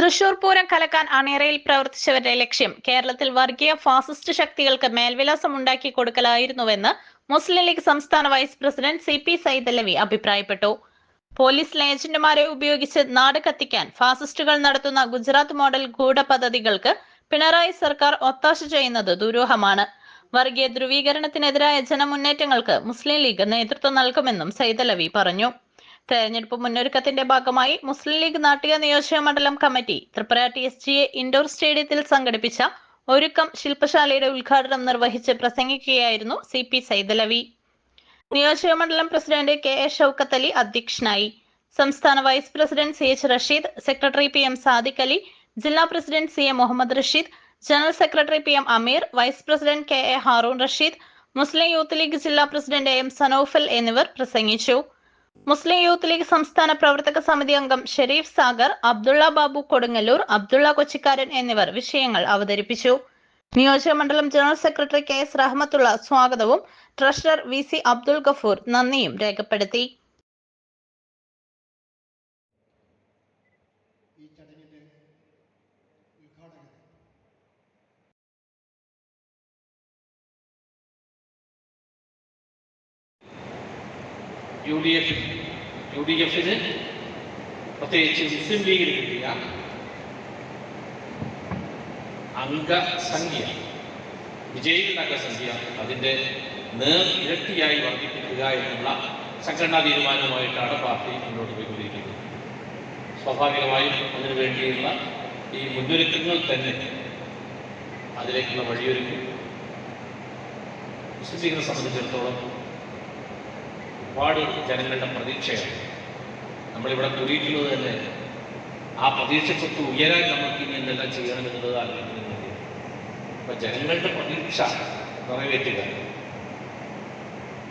തൃശൂർ പൂരം കലക്കാൻ അണിയറയിൽ പ്രവർത്തിച്ചവരുടെ ലക്ഷ്യം കേരളത്തിൽ വർഗീയ ഫാസിസ്റ്റ് ശക്തികൾക്ക് മേൽവിലാസം ഉണ്ടാക്കി കൊടുക്കലായിരുന്നുവെന്ന് മുസ്ലിം ലീഗ് സംസ്ഥാന vice president C P Saidalavi അഭിപ്രായപ്പെട്ടു. പോലീസ് ഏജന്റുമാരെ ഉപയോഗിച്ച് നാട് കത്തിക്കാൻ ഫാസിസ്റ്റുകൾ നടത്തുന്ന ഗുജറാത്ത് മോഡൽ ഗൂഢപദ്ധതികൾക്ക് പിണറായി സർക്കാർ ഒത്താശ ചെയ്യുന്നത് ദുരൂഹമാണ്. വർഗീയ ധ്രുവീകരണത്തിനെതിരായ ജനമുന്നേറ്റങ്ങൾക്ക് മുസ്ലിം ലീഗ് നേതൃത്വം നൽകുമെന്നും സൈദലവി പറഞ്ഞു. തെരഞ്ഞെടുപ്പ് മുന്നൊരുക്കത്തിന്റെ ഭാഗമായി മുസ്ലിം ലീഗ് നാട്ടിക നിയോജക മണ്ഡലം committee Tripura T S G A indoor സ്റ്റേഡിയത്തിൽ സംഘടിപ്പിച്ച ഒരുക്കം ശില്പശാലയുടെ ഉദ്ഘാടനം നിർവഹിച്ച് പ്രസംഗിക്കുകയായിരുന്നു സി പി സൈദലവി നിയോജക മണ്ഡലം president K A Shoukath Ali അധ്യക്ഷനായി. സംസ്ഥാന vice president C H Rasheed secretary P M Sadiq Ali ജില്ലാ president C M Muhammad Rasheed general secretary P M Ameer vice president K A Haroon Rasheed Muslim youth League ജില്ലാ president M Sanofal എന്നിവർ പ്രസംഗിച്ചു. മുസ്ലിം youth league സംസ്ഥാന പ്രവർത്തക സമിതി അംഗം ഷെരീഫ് സാഗർ അബ്ദുള്ള ബാബു കൊടുങ്ങല്ലൂർ അബ്ദുള്ള കൊച്ചിക്കാരൻ എന്നിവർ വിഷയങ്ങൾ അവതരിപ്പിച്ചു. നിയോജക മണ്ഡലം general secretary K S Rahmathulla സ്വാഗതവും treasurer V C Abdul Gafoor നന്ദിയും രേഖപ്പെടുത്തി. ഈ ചടങ്ങിന്റെ ഉദ്ഘാടകൻ U D F U D എഫിന് പ്രത്യേകിച്ച് മുസ്ലിം ലീഗിന് കിട്ടിയ അംഗസംഖ്യ വിജയികളുടെ അംഗസംഖ്യ അതിന്റെ നേർ ഇരട്ടിയായി വർദ്ധിപ്പിക്കുക എന്നുള്ള സംഘടനാ തീരുമാനവുമായിട്ടാണ് പാർട്ടി മുന്നോട്ട് പോയിക്കൊണ്ടിരിക്കുന്നത്. സ്വാഭാവികമായും അതിനു വേണ്ടിയുള്ള ഈ മുന്നൊരുക്കങ്ങൾ തന്നെ അതിലേക്കുള്ള വഴിയൊരുക്കും. മുസ്ലിം ലീഗിനെ സംബന്ധിച്ചിടത്തോളം ഒരുപാട് ജനങ്ങളുടെ പ്രതീക്ഷയാണ്. നമ്മളിവിടെ കൂടിയിട്ടുള്ളത് തന്നെ. ആ പ്രതീക്ഷക്കൊത്ത് ഉയരാൻ നമുക്ക് ഇനി എന്തെല്ലാം ചെയ്യണമെന്നുള്ളത് ആലോചിക്കുന്നത് അപ്പൊ ജനങ്ങളുടെ പ്രതീക്ഷ നിറവേറ്റുക.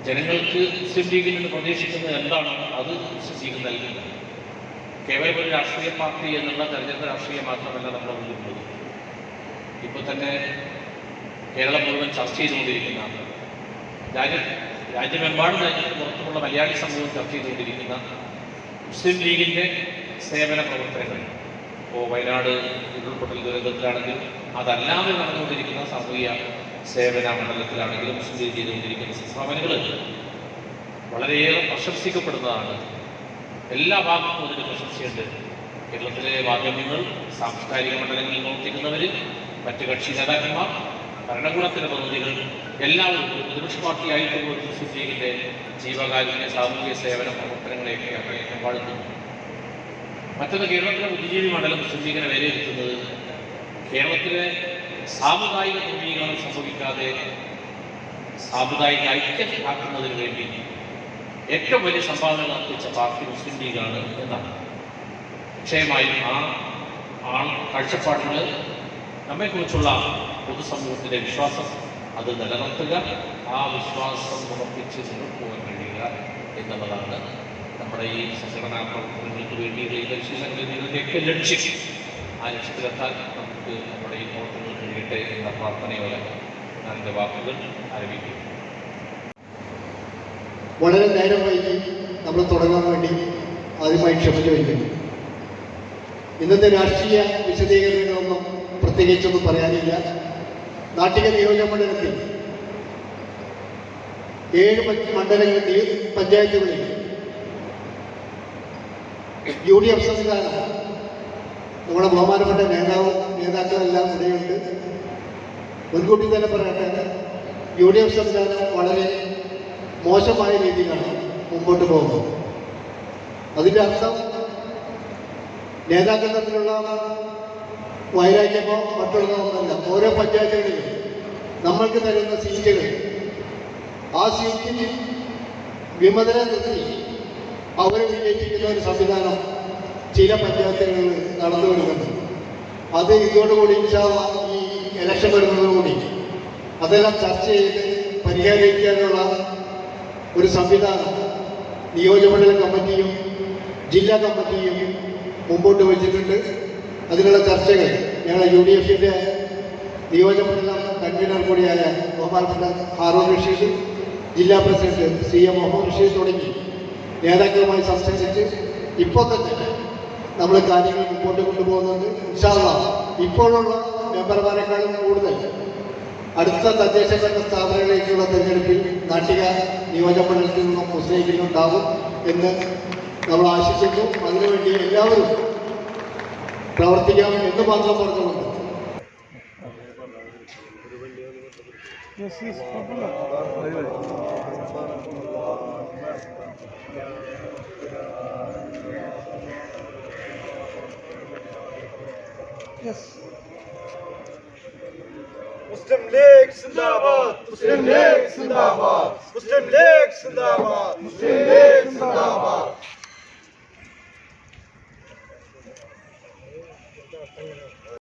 ജനങ്ങൾക്ക് മുസ്ലിം ലീഗിൽ നിന്ന് പ്രതീക്ഷിക്കുന്നത് എന്താണോ അത് മുസ്ലിം ലീഗ് നൽകുന്നത് കേവലം ഒരു രാഷ്ട്രീയ പാർട്ടി എന്നുള്ള തെരഞ്ഞെടുപ്പ് രാഷ്ട്രീയം മാത്രമല്ല നമ്മുടെ മുന്നിലുള്ളത്. ഇപ്പോൾ തന്നെ കേരളം മുഴുവൻ ചർച്ച ചെയ്തുകൊണ്ടിരിക്കുന്ന രാജ്യ രാജ്യമെമ്പാടും രാജ്യത്ത് പുറത്തുമുള്ള മലയാളി സമൂഹം ചർച്ച ചെയ്തുകൊണ്ടിരിക്കുന്ന മുസ്ലിം ലീഗിന്റെ സേവന പ്രവർത്തനങ്ങൾ. ഇപ്പോൾ വയനാട് ഉരുൾപൊട്ടൽ ദുരന്തത്തിലാണെങ്കിലും അതല്ലാതെ നടന്നുകൊണ്ടിരിക്കുന്ന സാമൂഹിക സേവന മണ്ഡലത്തിലാണെങ്കിലും മുസ്ലിം ലീഗ് ചെയ്തുകൊണ്ടിരിക്കുന്ന സംഭാവനകൾ വളരെയേറെ പ്രശംസിക്കപ്പെടുന്നതാണ്. എല്ലാ ഭാഗത്തും അതിന് പ്രശംസയുണ്ട് കേരളത്തിലെ മാധ്യമങ്ങൾ സാംസ്കാരിക മണ്ഡലങ്ങളിൽ പ്രവർത്തിക്കുന്നവർ മറ്റ് കക്ഷി നേതാക്കന്മാർ ഭരണകൂടത്തിലെ പ്രതിനിധികൾ എല്ലാവർക്കും പ്രതിപക്ഷ പാർട്ടിയായിട്ട് പോലും മുസ്ലിം ലീഗിന്റെ ജീവകാരുണ്യ സാമൂഹിക സേവന പ്രവർത്തനങ്ങളെയൊക്കെ അദ്ദേഹം വാഴ്ത്തുന്നു മറ്റൊന്ന് കേരളത്തിലെ ബുദ്ധിജീവി മണ്ഡലം മുസ്ലിം ലീഗിനെ വിലയിരുത്തുന്നത് കേരളത്തിലെ സാമുദായിക ധ്രുവീകരണം സംഭവിക്കാതെ സാമുദായിക ഐക്യം ആക്കുന്നതിന് വേണ്ടി ഏറ്റവും വലിയ സംഭാവന നടത്തിച്ച പാർട്ടി മുസ്ലിം ലീഗാണ് എന്നാണ്. നിശ്ചയമായും ആ ആ കാഴ്ചപ്പാടുകൾ നമ്മെക്കുറിച്ചുള്ള പൊതുസമൂഹത്തിന്റെ വിശ്വാസം അത് നിലനിർത്തുക ആ വിശ്വാസം ഉറപ്പിച്ച് മുന്നോട്ട് പോകാൻ കഴിയുക എന്നുള്ളതാണ് നമ്മുടെ ഈ സംഘടനാ പ്രവർത്തനങ്ങൾക്ക് വേണ്ടിയുള്ള ഈ ലക്ഷ്യങ്ങളിലേക്ക് ലക്ഷ്യം. ആ ലക്ഷ്യത്തിലെത്താൻ നമുക്ക് നമ്മുടെ ഈ പ്രവർത്തനങ്ങൾ കഴിയട്ടെ എന്ന പ്രാർത്ഥനയോടെ ഞാൻ എന്റെ വാക്കുകൾ ആരംഭിക്കുന്നു. വളരെ നേരം നമ്മൾ തുടങ്ങാൻ വേണ്ടി ആദ്യമായി ക്ഷമ ചോദിക്കുന്നു. ഇന്നത്തെ രാഷ്ട്രീയ വിശദീകരണങ്ങളൊന്നും പ്രത്യേകിച്ചൊന്നും പറയാനില്ല. നാട്ടിക നിയോജക മണ്ഡലത്തിൽ ഏഴ് മണ്ഡലങ്ങളിൽ പഞ്ചായത്തുകളിൽ യു ഡി എഫ് സംവിധാനം. നമ്മുടെ ബഹുമാനപ്പെട്ട നേതാവ് നേതാക്കളെല്ലാം ഇവിടെയുണ്ട്. മുൻകൂട്ടി തന്നെ പറയട്ടെ യു ഡി എഫ് സംവിധാനം വളരെ മോശമായ രീതിയിലാണ് മുമ്പോട്ട് പോകുന്നത്. അതിന്റെ അർത്ഥം നേതാക്കൾ തമ്മിലുള്ള വൈരാഗ്യമോ ഒന്നല്ല ഓരോ പഞ്ചായത്തുകളിലും നമ്മൾക്ക് തരുന്ന സീറ്റുകൾ. ആ സീറ്റിൽ വിമതരെ നിർത്തി അവരെ വിജയിപ്പിക്കുന്ന ഒരു സംവിധാനം ചില പഞ്ചായത്തുകളിൽ നടന്നു വരുന്നുണ്ട്. അത് ഇതോടുകൂടി ഈ ഇലക്ഷൻ വരുന്നതോടുകൂടി അതെല്ലാം ചർച്ച ചെയ്ത് പരിഹരിക്കാനുള്ള ഒരു സംവിധാനം നിയോജകമണ്ഡല കമ്മിറ്റിയും ജില്ലാ കമ്മിറ്റിയും മുമ്പോട്ട് വെച്ചിട്ടുണ്ട്. അതിനുള്ള ചർച്ചകൾ ഞങ്ങൾ യു ഡി എഫിന്റെ നിയോജകമണ്ഡലം കൺവീനർ കൂടിയായ ബഹുമാനപ്പെട്ട ഹാറൂൺ റഷീദ് ജില്ലാ president C M Muhammad Rasheed തുടങ്ങി നേതാക്കളുമായി സംസാരിച്ച് ഇപ്പോൾ തന്നെ നമ്മൾ കാര്യങ്ങൾ മുമ്പോട്ട് കൊണ്ടുപോകുന്നത് ഇൻഷാല്ല ഇപ്പോഴുള്ള മെമ്പർമാരെക്കാളും കൂടുതൽ അടുത്ത തദ്ദേശ ഭരണ സ്ഥാപനങ്ങളിലേക്കുള്ള തെരഞ്ഞെടുപ്പിൽ നാട്ടിക നിയോജകമണ്ഡലത്തിൽ നിന്നും മുസ്ലിം ഉണ്ടാകും എന്ന് നമ്മൾ ആശിക്കുന്നു. അതിനുവേണ്ടി എല്ലാവരും പ്രവർത്തിക്കാം എന്ന് മാത്രം പറഞ്ഞുകൊണ്ട് മുസ്ലിം ലീഗ് സിന്ദാബാദ്. മുസ്ലിം ലീഗ് സിന്ദാബാദ്. മുസ്ലിം ലീഗ് സിന്ദാബാദ്. മുസ്ലിം ലീഗ് സിന്ദാബാദ്.